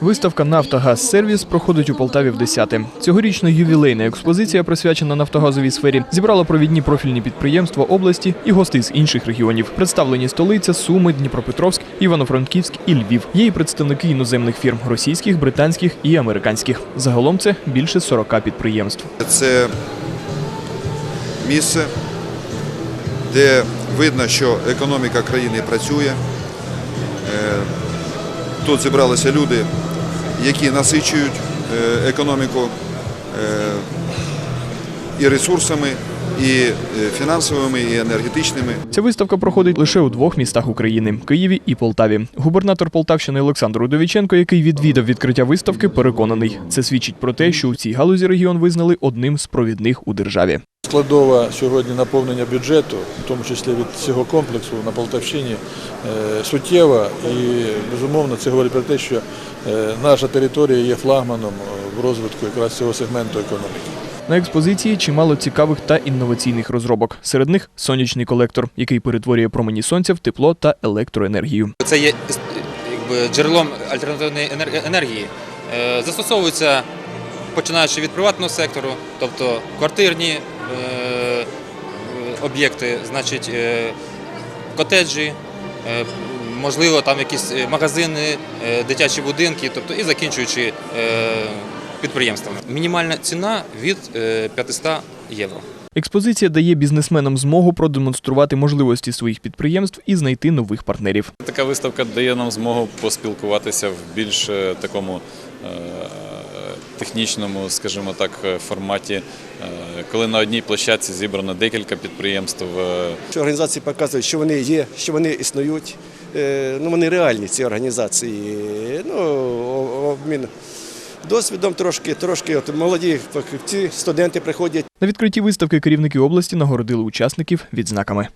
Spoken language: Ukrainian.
Виставка Нафтогаз Сервіс проходить у Полтаві в 10-те. Цьогорічна ювілейна експозиція, присвячена нафтогазовій сфері, зібрала провідні профільні підприємства області і гостей з інших регіонів. Представлені столиця, Суми, Дніпропетровськ, Івано-Франківськ і Львів. Є і представники іноземних фірм російських, британських і американських. Загалом це більше 40 підприємств. Це місце, де видно, що економіка країни працює. Тут зібралися люди, які насичують е, економіку е, і ресурсами, і е, фінансовими, і енергетичними. Ця виставка проходить лише у двох містах України Києві і Полтаві. Губернатор Полтавщини Олександр Удовіченко, який відвідав відкриття виставки, переконаний. Це свідчить про те, що у цій галузі регіон визнали одним з провідних у державі. Складова сьогодні наповнення бюджету, в тому числі від цього комплексу на Полтавщині, е, суттєва і безумовно це говорить про те, що е, наша територія є флагманом е, в розвитку якраз цього сегменту економіки. На експозиції чимало цікавих та інноваційних розробок. Серед них сонячний колектор, який перетворює промені сонця в тепло та електроенергію. Це є якби, джерелом альтернативної енер- енергії. Застосовується починаючи від приватного сектору, тобто квартирні об'єкти, значить е, котеджі, е, можливо, там якісь е, магазини, е, дитячі будинки, тобто і закінчуючи е, підприємствами. Мінімальна ціна від е, 500 євро. Експозиція дає бізнесменам змогу продемонструвати можливості своїх підприємств і знайти нових партнерів. Така виставка дає нам змогу поспілкуватися в більш е, такому е, технічному, скажімо так, е, форматі, е, коли на одній площадці зібрано декілька підприємств. е, Що організації показують, що вони є, що вони існують. Е, Ну, вони реальні, ці організації. Ну, обмін досвідом трошки, трошки от молоді фахівці, студенти приходять. На відкритті виставки керівники області нагородили учасників відзнаками.